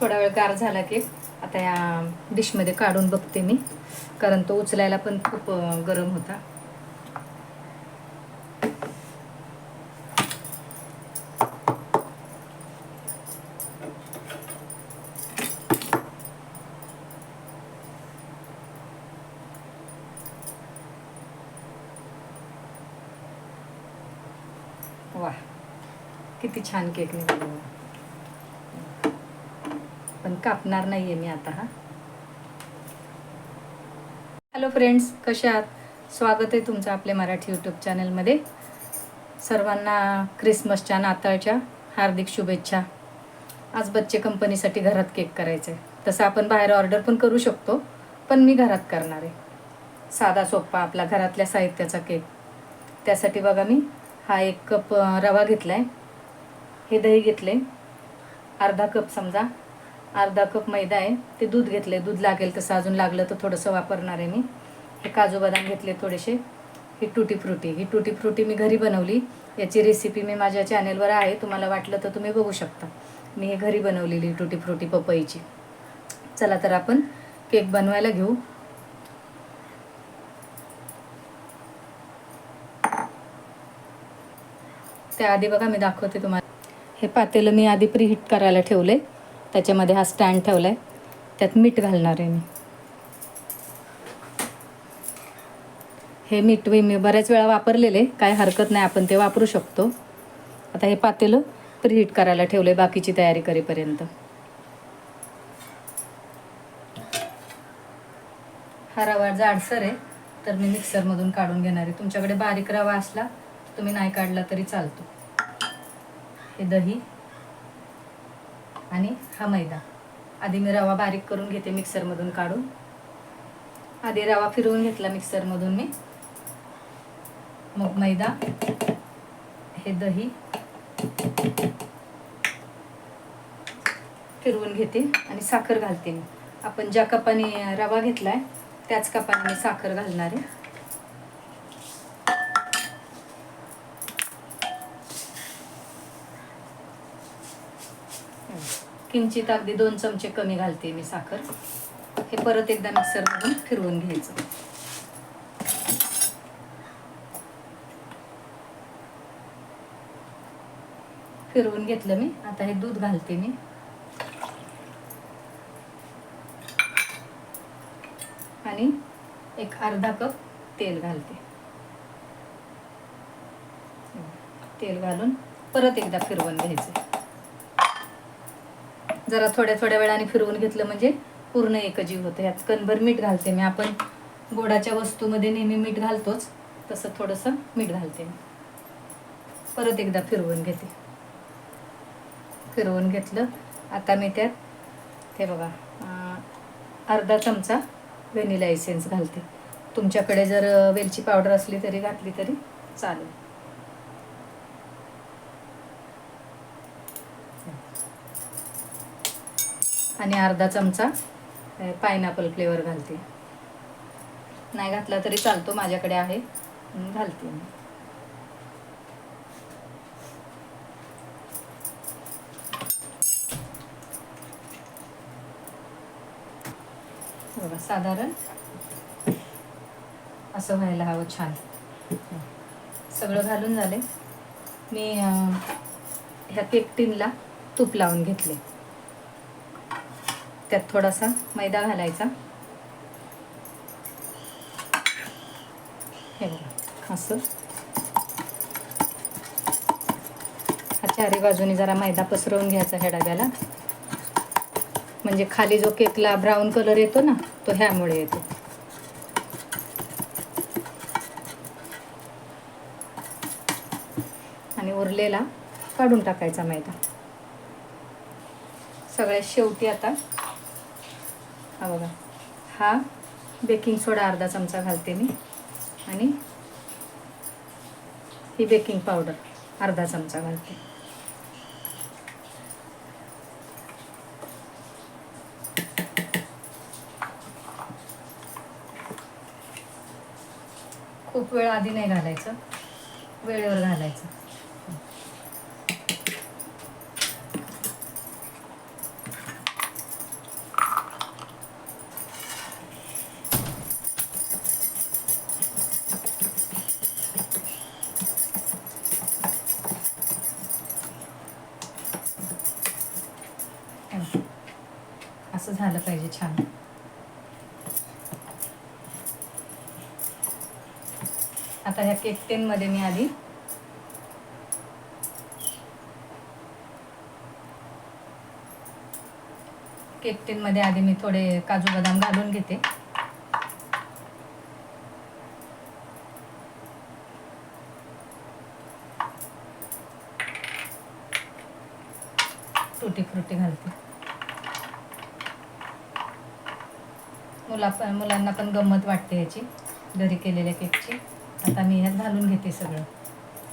थोडा वेळ गार झाला केक आता या डिशमध्ये काढून बघते मी. कारण तो उचलायला पण खूप गरम होता. वा किती छान केक निघाला. कापणार कापणार नाहीये मी आता हा. हॅलो फ्रेंड्स कसे आहात? स्वागत आहे तुमचं आपल्या मराठी यूट्यूब चॅनलमध्ये सर्वांना क्रिसमसच्या नाताळच्या हार्दिक शुभेच्छा. आज बच्चे कंपनीसाठी घरात केक करायचा आहे तसं आपण बाहेर ऑर्डर पण करू शकतो पण मी घरात करणार आहे. साधा सोप्पा आपला घरातल्या साहित्याचा केक त्यासाठी बघा मी हा एक कप रवा घेतला आहे हे दही घेतले अर्धा कप समजा. अर्धा कप मैदा आहे. ते दूध घेतले दूध लागेल तसं अजून लागलं तर थोडंसं वापरणार आहे मी. हे काजू बदाम घेतले थोडेसे. ही टुटी फ्रुटी. ही टुटी फ्रुटी मी घरी बनवली. याची रेसिपी मी माझ्या चॅनेलवर आहे. तुम्हाला वाटलं तर तुम्ही बघू शकता. मी हे घरी बनवलेली टुटी फ्रुटी पपईची. चला तर आपण केक बनवायला घेऊ. त्याआधी बघा मी दाखवते तुम्हाला. हे पातेलं मी आधी प्रीहीट करायला ठेवले त्याच्यामध्ये हा स्टँड ठेवला आहे त्यात मीठ घालणार आहे मी. हे मीठ मी मी बऱ्याच वेळा वापरलेले काय हरकत नाही आपण ते वापरू शकतो. आता हे पातेलं प्रीहीट करायला ठेवले बाकीची तयारी करेपर्यंत. हा रवा जाडसर आहे तर मी मिक्सरमधून काढून घेणार आहे. तुमच्याकडे बारीक रवा असला तुम्ही नाही काढला तरी चालतो. हे दही आणि हा मैदा. आधी मी रवा बारीक करून घेते मिक्सरमधून काढून. आधी रवा फिरवून घेतला मिक्सरमधून मी. मग मैदा हे दही फिरवून घेते आणि साखर घालते मी. आपण ज्या कपाने रवा घेतलाय त्याच कपाने मी साखर घालणार आहे. किंचित अगदी दोन चमचे कमी घालते मी साखर. हे परत एकदा मिक्सरमधून फिरवून घ्यायचं. फिरवून घेतलं मी. आता हे दूध घालते मी. आणि एक अर्धा कप तेल घालते. तेल घालून परत एकदा फिरवून घ्यायचं. जरा थोड्या थोड्या वेळाने फिरवून घेतलं म्हणजे पूर्ण एकजीव होतं. ह्यात कणभर मीठ घालते मी. आपण गोडाच्या वस्तूमध्ये नेहमी मीठ घालतोच. तसं थोडंसं मीठ घालते मी. परत एकदा फिरवून घेते. फिरवून घेतलं. आता मी त्यात ते बघा अर्धा चमचा व्हॅनिला एसेन्स घालते. तुमच्याकडे जर वेलची पावडर असली तरी घातली तरी चालेल. आणि अर्धा चमचा पायनॅपल फ्लेवर घालते. नाही घातला तरी चालतो माझ्याकडे आहे. घालते मी. बघा साधारण असं व्हायला हवं छान. सगळं घालून झाले. मी ह्या केक टिनला तूप लावून घेतले. त्यात थोडासा मैदा घालायचा. हे बघा असं. हा चारी बाजूनी जरा मैदा पसरवून घ्यायचा ह्या डब्याला. म्हणजे खाली जो केकला ब्राऊन कलर येतो ना तो ह्यामुळे येतो. आणि उरलेला काढून टाकायचा मैदा. सगळ्यात शेवटी आता हा बघा. हा बेकिंग सोडा अर्धा चमचा घालते मी. आणि ही बेकिंग पावडर अर्धा चमचा घालते. खूप वेळ आधी नाही घालायचं. वेळेवर घालायचं. असं झालं पाहिजे छान. आता ह्या केक टेनमध्ये मी आधी केक टेनमध्ये आधी मी थोडे काजू बदाम घालून घेते. तुटी फ्रुटी घालते. मुला पण मुलांना पण गंमत वाटते याची घरी केलेल्या केकची आता मी ह्यात घालून घेते सगळं.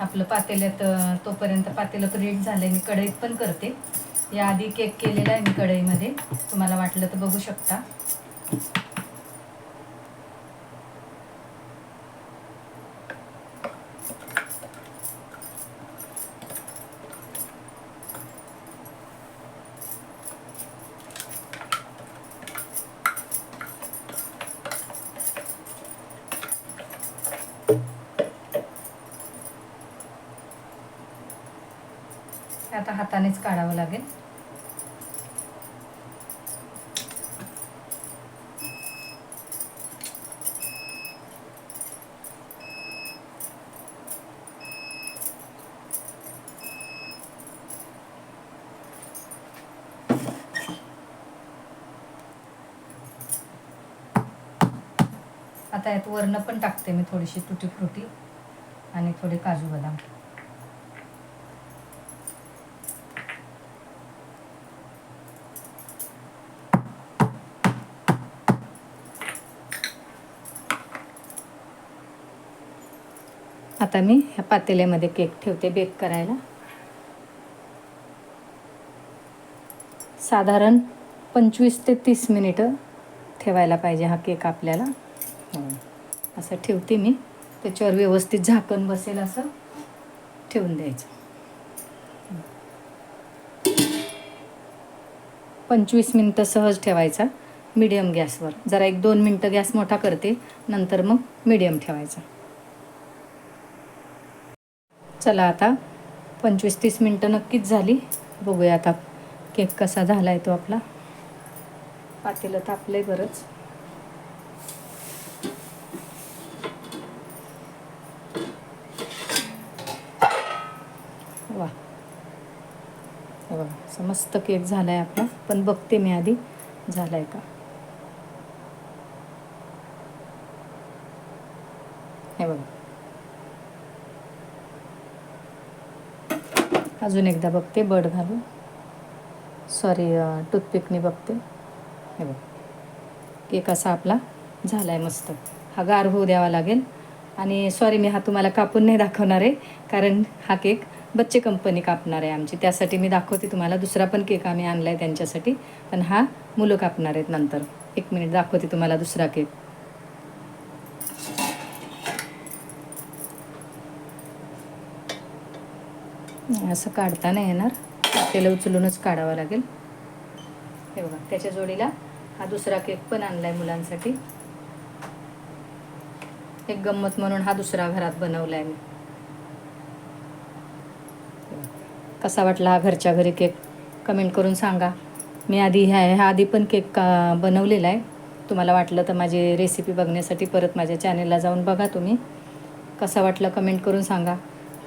आपलं पातेल्यात तोपर्यंत पातेलं रेट झालं आहे मी कढईत पण करते. याआधी केक केलेला आहे मी कढईमध्ये. तुम्हाला वाटलं तर बघू शकता. आता हातानेच काढावं लागेल. आता यात वर्ण पण टाकते मी थोडीशी तुटी फ्रुटी आणि थोडे काजू बदाम. आता मी ह्या पातेल्यामध्ये केक ठेवते बेक करायला. साधारण पंचवीस ते तीस मिनिटं ठेवायला पाहिजे हा केक आपल्याला. असं ठेवते मी. त्याच्यावर व्यवस्थित झाकण बसेल असं ठेवून द्यायचं. पंचवीस मिनटं सहज ठेवायचा. मीडियम गॅसवर. जरा एक दोन मिनटं गॅस मोठा करते. नंतर मग मीडियम ठेवायचा. चला आता. पंचवीस तीस मिनटं नक्कीच झाली. बघूया आता केक कसा झाला आहे तो आपला. पातेलं तापलं आहे बरंच. वा. हे बघा मस्त केक झाला आहे आपला. पण बघते मी आधी झाला आहे का? हे बघा. अजून एकदा बघते बड घालून. सॉरी टूथपिकने बघते. हे बघ. केक असा आपला झाला आहे मस्त. हा गार होऊ द्यावा लागेल. आणि सॉरी मी हा तुम्हाला कापून नाही दाखवणार आहे कारण हा केक बच्चे कंपनी कापणार आहे आमची. त्यासाठी मी दाखवते तुम्हाला. दुसरा पण केक आम्ही आणला आहे त्यांच्यासाठी. पण हा मुलं कापणार आहेत नंतर. एक मिनिट दाखवते तुम्हाला दुसरा केक. असं काढता नाही येणार. त्याला उचलूनच काढावं लागेल. हे बघा त्याच्या जोडीला हा दुसरा केक पण आणलाय मुलांसाठी. एक गंमत म्हणून हा दुसरा घरात बनवलाय मी. कसा वाटला हा घरच्या घरी केक? कमेंट करून सांगा. मी आधी ह्या ह्या आधी पण केक का बनवलेला आहे. तुम्हाला वाटलं तर माझी रेसिपी बघण्यासाठी परत माझ्या चॅनेलला जाऊन बघा तुम्ही. कसा वाटला कमेंट करून सांगा.